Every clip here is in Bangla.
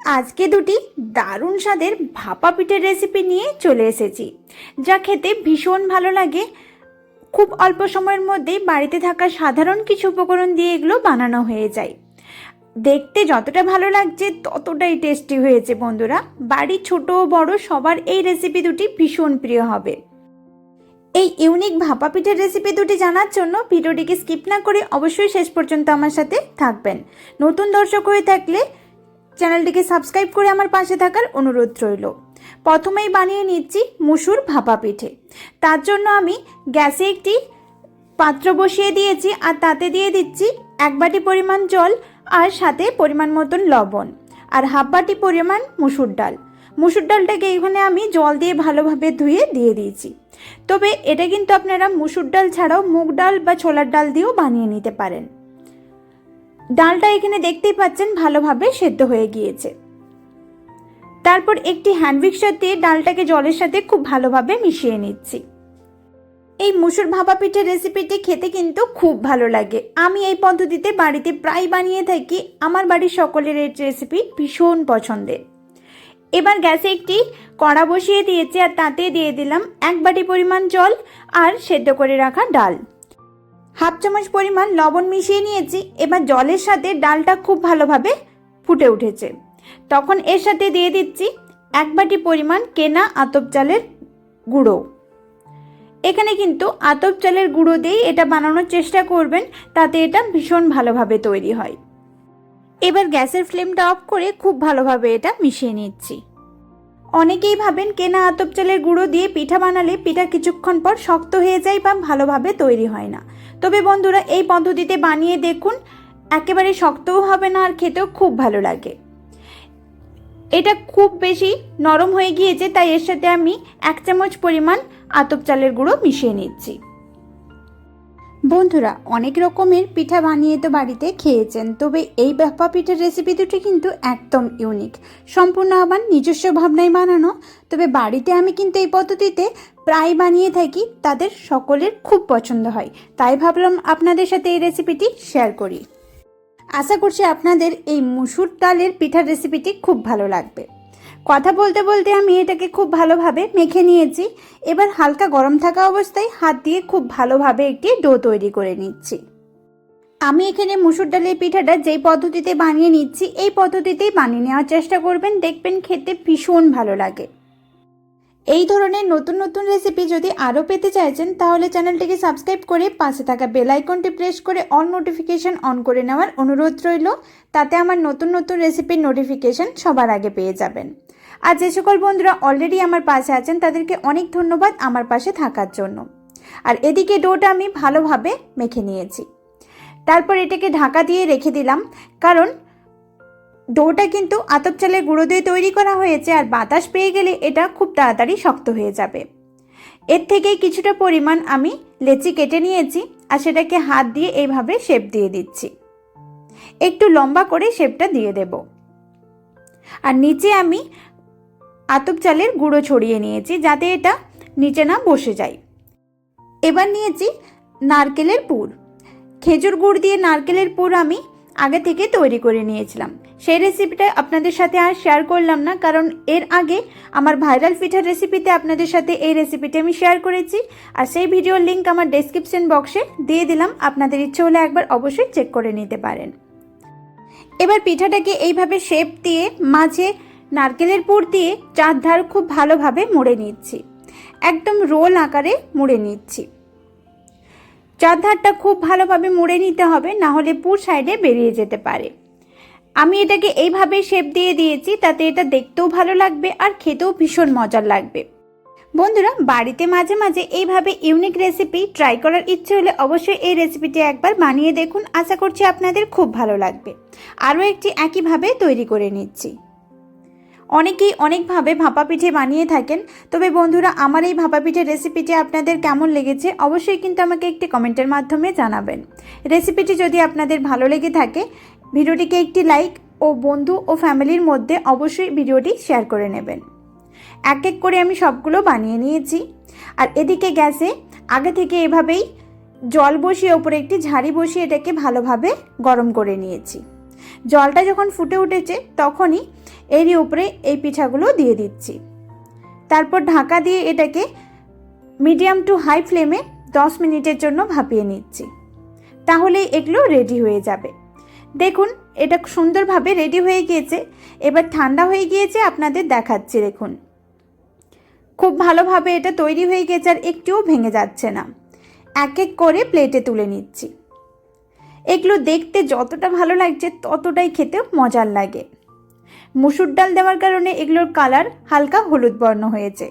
আজকে দুটি দারুণ স্বাদের ভাপা পিঠের রেসিপি নিয়ে চলে এসেছি। যা খেতে ভীষণ ভালো লাগে। খুব অল্প সময়ের মধ্যেই বাড়িতে থাকা সাধারণ কিছু উপকরণ দিয়ে এগুলো বানানো হয়ে যায়। দেখতে যতটা ভালো লাগছে, ততটাই টেস্টি হয়েছে বন্ধুরা। বাড়ির ছোট বড়, সবার এই রেসিপি দুটি ভীষণ প্রিয় হবে। এই ইউনিক ভাপা পিঠের রেসিপি দুটি জানার জন্য ভিডিওটিকে স্কিপ না করে অবশ্যই শেষ পর্যন্ত আমার সাথে থাকবেন। নতুন দর্শক হয়ে থাকলে চ্যানেলটিকে সাবস্ক্রাইব করে আমার পাশে থাকার অনুরোধ রইল। প্রথমেই বানিয়ে নিচ্ছি মুসুর ভাপা পিঠে। তার জন্য আমি গ্যাসে একটি পাত্র বসিয়ে দিয়েছি আর তাতে দিয়ে দিচ্ছি এক বাটি পরিমাণ জল আর সাথে পরিমাণ মতন লবণ আর হাফ বাটি পরিমাণ মুসুর ডাল। মুসুর ডালটাকে এখানে আমি জল দিয়ে ভালোভাবে ধুয়ে দিয়ে দিয়েছি। তবে এটা কিন্তু আপনারা মুসুর ডাল ছাড়াও মুগ ডাল বা ছোলার ডাল দিয়েও বানিয়ে নিতে পারেন। ডালটা এখানে দেখতেই পাচ্ছেন ভালোভাবে সেদ্ধ হয়ে গিয়েছে। তারপর একটি হ্যান্ড মিক্সার দিয়ে ডালটাকে জলের সাথে খুব ভালোভাবে মিশিয়ে নিচ্ছি। এই মুসুর ভাপা পিঠের রেসিপিটি খেতে কিন্তু খুব ভালো লাগে। আমি এই পদ্ধতিতে বাড়িতে প্রায় বানিয়ে থাকি। আমার বাড়ির সকলের এই রেসিপি ভীষণ পছন্দের। এবার গ্যাসে একটি কড়া বসিয়ে দিয়েছি আর তাতে দিয়ে দিলাম এক বাটি পরিমাণ জল আর সেদ্ধ করে রাখা ডাল। হাফ চামচ পরিমাণ লবণ মিশিয়ে নিয়েছি। এবার জলের সাথে ডালটা খুব ভালোভাবে ফুটে উঠেছে। তখন এর সাথে দিয়ে দিচ্ছি এক বাটি পরিমাণ কেনা আতপ চালের গুঁড়ো। এখানে কিন্তু আতপ চালের গুঁড়ো দিয়েই এটা বানানোর চেষ্টা করবেন, তাতে এটা ভীষণ ভালোভাবে তৈরি হয়। এবার গ্যাসের ফ্লেমটা অফ করে খুব ভালোভাবে এটা মিশিয়ে নিচ্ছি। অনেকেই ভাবেন কেনা আতপ চালের গুঁড়ো দিয়ে পিঠা বানালে পিঠা কিছুক্ষণ পর শক্ত হয়ে যায় বা ভালোভাবে তৈরি হয় না। তবে বন্ধুরা, এই পদ্ধতিতে বানিয়ে দেখুন, একেবারে শক্তও হবে না আর খেতেও খুব ভালো লাগে। এটা খুব বেশি নরম হয়ে গিয়েছে, তাই এর সাথে আমি এক চামচ পরিমাণ আতপ চালের গুঁড়ো মিশিয়ে নিচ্ছি। বন্ধুরা, অনেক রকমের পিঠা বানিয়ে তো বাড়িতে খেয়েছেন, তবে এই ব্যাপা পিঠার রেসিপি দুটি কিন্তু একদম ইউনিক সম্পূর্ণ আমার নিজস্ব ভাবনায় বানানো, তবে বাড়িতে আমি কিন্তু এই পদ্ধতিতে প্রায় বানিয়ে থাকি, তাদের সকলের খুব পছন্দ হয়। তাই ভাবলাম আপনাদের সাথে এই রেসিপিটি শেয়ার করি। আশা করছি আপনাদের এই মুসুর ডালের পিঠার রেসিপিটি খুব ভালো লাগবে। কথা বলতে বলতে আমি এটাকে খুব ভালোভাবে মেখে নিয়েছি। এবার হালকা গরম থাকা অবস্থায় হাত দিয়ে খুব ভালোভাবে একটি ডো তৈরি করে নিচ্ছি। আমি এখানে মুসুর ডালের পিঠাটা যেই পদ্ধতিতে বানিয়ে নিচ্ছি, এই পদ্ধতিতেই বানিয়ে নেওয়ার চেষ্টা করবেন। দেখবেন খেতে ভীষণ ভালো লাগে। এই ধরনের নতুন নতুন রেসিপি যদি আরও পেতে চাইছেন, তাহলে চ্যানেলটিকে সাবস্ক্রাইব করে পাশে থাকা বেল আইকনটি প্রেস করে অল নোটিফিকেশন অন করে নেওয়ার অনুরোধ রইল। তাতে আমার নতুন নতুন রেসিপির নোটিফিকেশন সবার আগে পেয়ে যাবেন। আর যে সকল বন্ধুরা অলরেডি আমার পাশে আছেন, তাদেরকে অনেক ধন্যবাদ আমার পাশে থাকার জন্য। আর এদিকে ডোটা আমি ভালোভাবে মেখে নিয়েছি। তারপর এটাকে ঢাকা দিয়ে রেখে দিলাম, কারণ ডোটা কিন্তু আতপ চালের গুঁড়ো দিয়ে তৈরি করা হয়েছে, আর বাতাস পেয়ে গেলে এটা খুব তাড়াতাড়ি শক্ত হয়ে যাবে। এর থেকেই কিছুটা পরিমাণ আমি লেচি কেটে নিয়েছি, আর সেটাকে হাত দিয়ে এইভাবে শেপ দিয়ে দিচ্ছি। একটু লম্বা করে শেপটা দিয়ে দেব। আর নিচে আমি আতপ চালের গুঁড়ো ছড়িয়ে নিয়েছি যাতে এটা নিচে না বসে যায়। এবার নিয়েছি নারকেলের পুর। খেজুর গুড় দিয়ে নারকেলের পুর আমি আগে থেকে তৈরি করে নিয়েছিলাম। সেই রেসিপিটা আপনাদের সাথে আর শেয়ার করলাম না, কারণ এর আগে আমার ভাইরাল পিঠার রেসিপিতে আপনাদের সাথে এই রেসিপিটি আমি শেয়ার করেছি। আর সেই ভিডিওর লিঙ্ক আমার ডেসক্রিপশন বক্সে দিয়ে দিলাম। আপনাদের ইচ্ছে হলে একবার অবশ্যই চেক করে নিতে পারেন। এবার পিঠাটাকে এইভাবে শেপ দিয়ে মাঝে নারকেলের পুর দিয়ে চার ধার খুব ভালোভাবে মুড়ে নিচ্ছি। একদম রোল আকারে মুড়ে নিচ্ছি। চার ধারটা খুব ভালোভাবে মুড়ে নিতে হবে, না হলে পুর সাইডে বেরিয়ে যেতে পারে। আমি এটাকে এইভাবে শেপ দিয়ে দিয়েছি, তাতে এটা দেখতেও ভালো লাগবে আর খেতেও ভীষণ মজার লাগবে। বন্ধুরা, বাড়িতে মাঝে মাঝে এইভাবে ইউনিক রেসিপি ট্রাই করার ইচ্ছে হলে অবশ্যই এই রেসিপিটি একবার বানিয়ে দেখুন। আশা করছি আপনাদের খুব ভালো লাগবে। আরও একটি একইভাবে তৈরি করে নিচ্ছি। অনেকেই অনেকভাবে ভাপা পিঠে বানিয়ে থাকেন। তবে বন্ধুরা, আমার এই ভাপা পিঠের রেসিপিটি আপনাদের কেমন লেগেছে অবশ্যই কিন্তু আমাকে একটি কমেন্টের মাধ্যমে জানাবেন। রেসিপিটি যদি আপনাদের ভালো লেগে থাকে, ভিডিওটিকে একটি লাইক ও বন্ধু ও ফ্যামিলির মধ্যে অবশ্যই ভিডিওটি শেয়ার করে নেবেন। এক এক করে আমি সবগুলো বানিয়ে নিয়েছি। আর এদিকে গ্যাসে আগে থেকে এভাবেই জল বসিয়ে ওপরে একটি ঝাড়ি বসিয়ে এটাকে ভালোভাবে গরম করে নিয়েছি। জলটা যখন ফুটে উঠেছে, তখনই এরই উপরে এই পিঠাগুলো দিয়ে দিচ্ছি। তারপর ঢাকা দিয়ে এটাকে মিডিয়াম টু হাই ফ্লেমে দশ মিনিটের জন্য ভাপিয়ে নিচ্ছি। তাহলেই এগুলো রেডি হয়ে যাবে। দেখুন, এটা সুন্দরভাবে রেডি হয়ে গিয়েছে। এবার ঠান্ডা হয়ে গিয়েছে, আপনাদের দেখাচ্ছি, দেখুন। খুব ভালোভাবে এটা তৈরি হয়ে গেছে আর একটুও ভেঙে যাচ্ছে না। এক এক করে প্লেটে তুলে নিচ্ছি। এগুলো দেখতে যতটা ভালো লাগছে, ততটাই খেতে মজার লাগে। মুসুর ডাল দেওয়ার কারণে এগুলোর কালার হালকা হলুদ বর্ণ হয়েছে।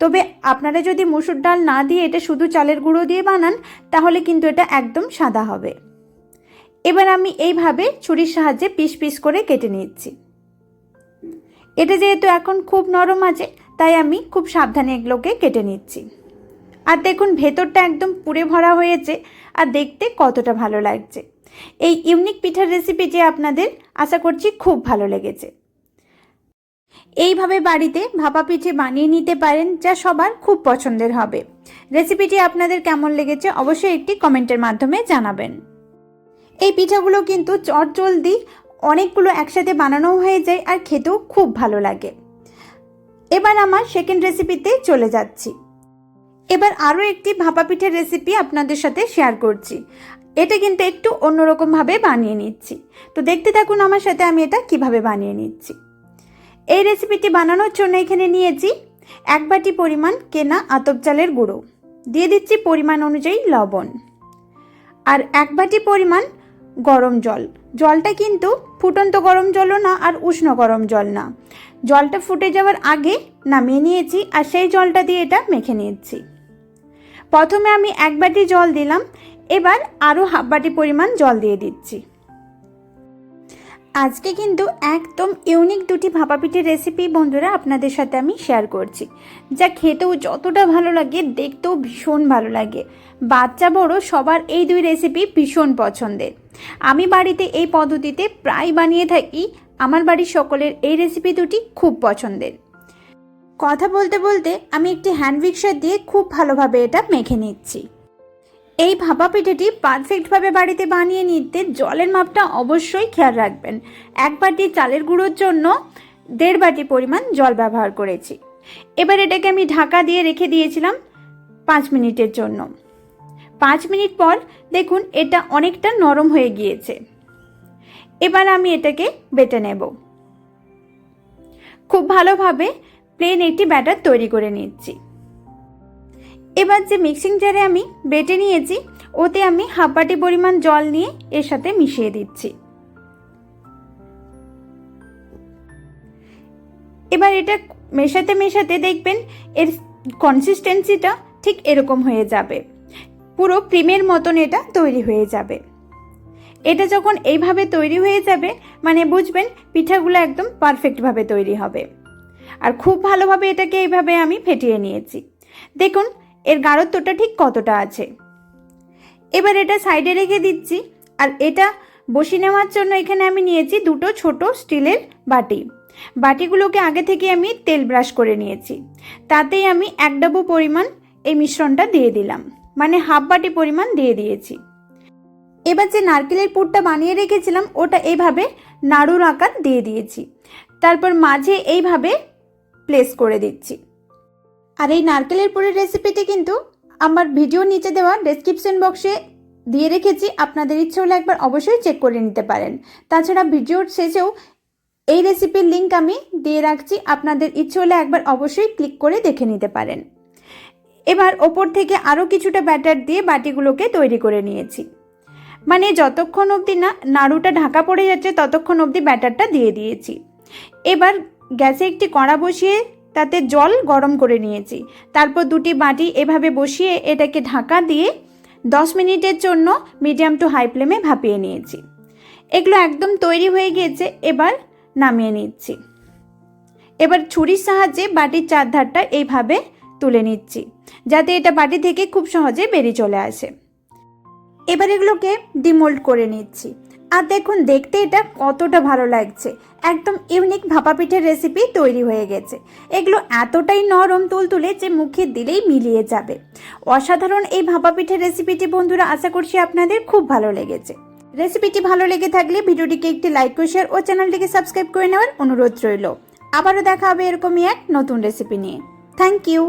তবে আপনারা যদি মুসুর ডাল না দিয়ে এটা শুধু চালের গুঁড়ো দিয়ে বানান, তাহলে কিন্তু এটা একদম সাদা হবে। এবার আমি এইভাবে ছুরির সাহায্যে পিস পিস করে কেটে নিচ্ছি। এটা যেহেতু এখন খুব নরম আছে, তাই আমি খুব সাবধানে এগুলোকে কেটে নিচ্ছি। আর দেখুন, ভেতরটা একদম পুড়ে ভরা হয়েছে, আর দেখতে কতটা ভালো লাগছে। এই ইউনিক পিঠার রেসিপিটি আপনাদের আশা করছি খুব ভালো লেগেছে। এইভাবে বাড়িতে ভাপা পিঠে বানিয়ে নিতে পারেন, যা সবার খুব পছন্দের হবে। রেসিপিটি আপনাদের কেমন লেগেছে অবশ্যই একটি কমেন্টের মাধ্যমে জানাবেন। এই পিঠাগুলো কিন্তু চট জলদি অনেকগুলো একসাথে বানানো হয়ে যায় আর খেতেও খুব ভালো লাগে। এবার আমার সেকেন্ড রেসিপিতে চলে যাচ্ছি। এবার আরও একটি ভাপা পিঠের রেসিপি আপনাদের সাথে শেয়ার করছি। এটা কিন্তু একটু অন্যরকমভাবে বানিয়ে নিচ্ছি। তো দেখতে থাকুন আমার সাথে আমি এটা কীভাবে বানিয়ে নিচ্ছি। এই রেসিপিটি বানানোর জন্য এখানে নিয়েছি এক বাটি পরিমাণ কেনা আতপ চালের গুঁড়ো। দিয়ে দিচ্ছি পরিমাণ অনুযায়ী লবণ। আর এক বাটি পরিমাণ গরম জল। জলটা কিন্তু ফুটন্ত গরম জলও না আর উষ্ণ গরম জল না। জলটা ফুটে যাওয়ার আগে নামিয়ে নিয়েছি আর সেই জলটা দিয়ে এটা মেখে নিয়েছি। প্রথমে আমি এক বাটি জল দিলাম, এবার আরও হাফ বাটি পরিমাণ জল দিয়ে দিচ্ছি। আজকে কিন্তু একদম ইউনিক দুটি ভাপা পিঠের রেসিপি বন্ধুরা আপনাদের সাথে আমি শেয়ার করছি। যা খেতেও যতটা ভালো লাগে, দেখতেও ভীষণ ভালো লাগে। বাচ্চা বড় সবার এই দুই রেসিপি ভীষণ পছন্দের। আমি বাড়িতে এই পদ্ধতিতে প্রায় বানিয়ে থাকি, আমার বাড়ির সকলের এই রেসিপি দুটি খুব পছন্দের। কথা বলতে বলতে আমি একটি হ্যান্ড মিক্সার দিয়ে খুব ভালোভাবে এটা মেখে নিচ্ছি। এই ভাপা পিঠেটি পারফেক্টভাবে বাড়িতে বানিয়ে নিতে জলের মাপটা অবশ্যই খেয়াল রাখবেন। এক বাটি চালের গুঁড়োর জন্য দেড় বাটি পরিমাণ জল ব্যবহার করেছি। এবার এটাকে আমি ঢাকা দিয়ে রেখে দিয়েছিলাম পাঁচ মিনিটের জন্য। পাঁচ মিনিট পর দেখুন এটা অনেকটা নরম হয়ে গিয়েছে। এবার আমি এটাকে বেটে নেব। খুব ভালোভাবে প্লেন একটি ব্যাটার তৈরি করে নিচ্ছি। এবার যে মিক্সিং জারে আমি বেটে নিয়েছি, ওতে আমি হাফ বাটি পরিমাণ জল নিয়ে এর সাথে মিশিয়ে দিচ্ছি। এবার এটা মেশাতে মেশাতে দেখবেন এর কনসিস্টেন্সিটা ঠিক এরকম হয়ে যাবে। পুরো ক্রিমের মতন এটা তৈরি হয়ে যাবে। এটা যখন এইভাবে তৈরি হয়ে যাবে মানে বুঝবেন পিঠাগুলো একদম পারফেক্টভাবে তৈরি হবে। আর খুব ভালোভাবে এটাকে এইভাবে আমি ফেটিয়ে নিয়েছি। দেখুন এর গাঢ়ত্বটা ঠিক কতটা আছে? এবার এটা সাইডে রেখে দিচ্ছি, আর এটা বসি নেওয়ার জন্য এখানে আমি নিয়েছি দুটো ছোট স্টিলের বাটি। বাটিগুলোকে আগে থেকে আমি তেল ব্রাশ করে নিয়েছি। তাতেই আমি এক ডাবু পরিমাণ এই মিশ্রণটা দিয়ে দিলাম মানে হাফ বাটি পরিমাণ দিয়ে দিয়েছি। এবার যে নারকেলের পুরটা বানিয়ে রেখেছিলাম, ওটা এইভাবে নাড়ুর আকার দিয়ে দিয়েছি। তারপর মাঝে এইভাবে প্লেস করে দিচ্ছি। আর এই নারকেলের পুরের রেসিপিটি কিন্তু আমার ভিডিও নিচে দেওয়া ডেসক্রিপশন বক্সে দিয়ে রেখেছি। আপনাদের ইচ্ছে হলে একবার অবশ্যই চেক করে নিতে পারেন। তাছাড়া ভিডিওর শেষেও এই রেসিপির লিঙ্ক আমি দিয়ে রাখছি। আপনাদের ইচ্ছে হলে একবার অবশ্যই ক্লিক করে দেখে নিতে পারেন। এবার ওপর থেকে আরও কিছুটা ব্যাটার দিয়ে বাটিগুলোকে তৈরি করে নিয়েছি। মানে যতক্ষণ অবধি না নাড়ুটা ঢাকা পড়ে যাচ্ছে, ততক্ষণ অবধি ব্যাটারটা দিয়ে দিয়েছি। এবার গ্যাসে একটি কড়া বসিয়ে তাতে জল গরম করে নিয়েছি। তারপর দুটি বাটি এভাবে বসিয়ে এটাকে ঢাকা দিয়ে দশ মিনিটের জন্য মিডিয়াম টু হাই ফ্লেমে ভাপিয়ে নিয়েছি। এগুলো একদম তৈরি হয়ে গিয়েছে, এবার নামিয়ে নিচ্ছি। এবার ছুরির সাহায্যে বাটির চারধারটা এইভাবে তুলে নিচ্ছি, যাতে এটা বাটি থেকে খুব সহজে বেরিয়ে চলে আসে। এবার এগুলোকে ডিমোল্ড করে নিচ্ছি। আর দেখুন, দেখতে এটা কতটা ভালো লাগছে। একদম ইউনিক ভাপা পিঠের রেসিপি তৈরি হয়ে গেছে। এগুলো এতটাই নরম তুলতুলে যে মুখে দিলেই মিলিয়ে যাবে। অসাধারণ এই ভাপা পিঠের রেসিপিটি বন্ধুরা, আশা করছি আপনাদের খুব ভালো লেগেছে। রেসিপিটি ভালো লেগে থাকলে ভিডিওটিকে একটি লাইক করে শেয়ার ও চ্যানেলটিকে সাবস্ক্রাইব করে নেওয়ার অনুরোধ রইল। আবারও দেখা হবে এরকমই এক নতুন রেসিপি নিয়ে। Thank you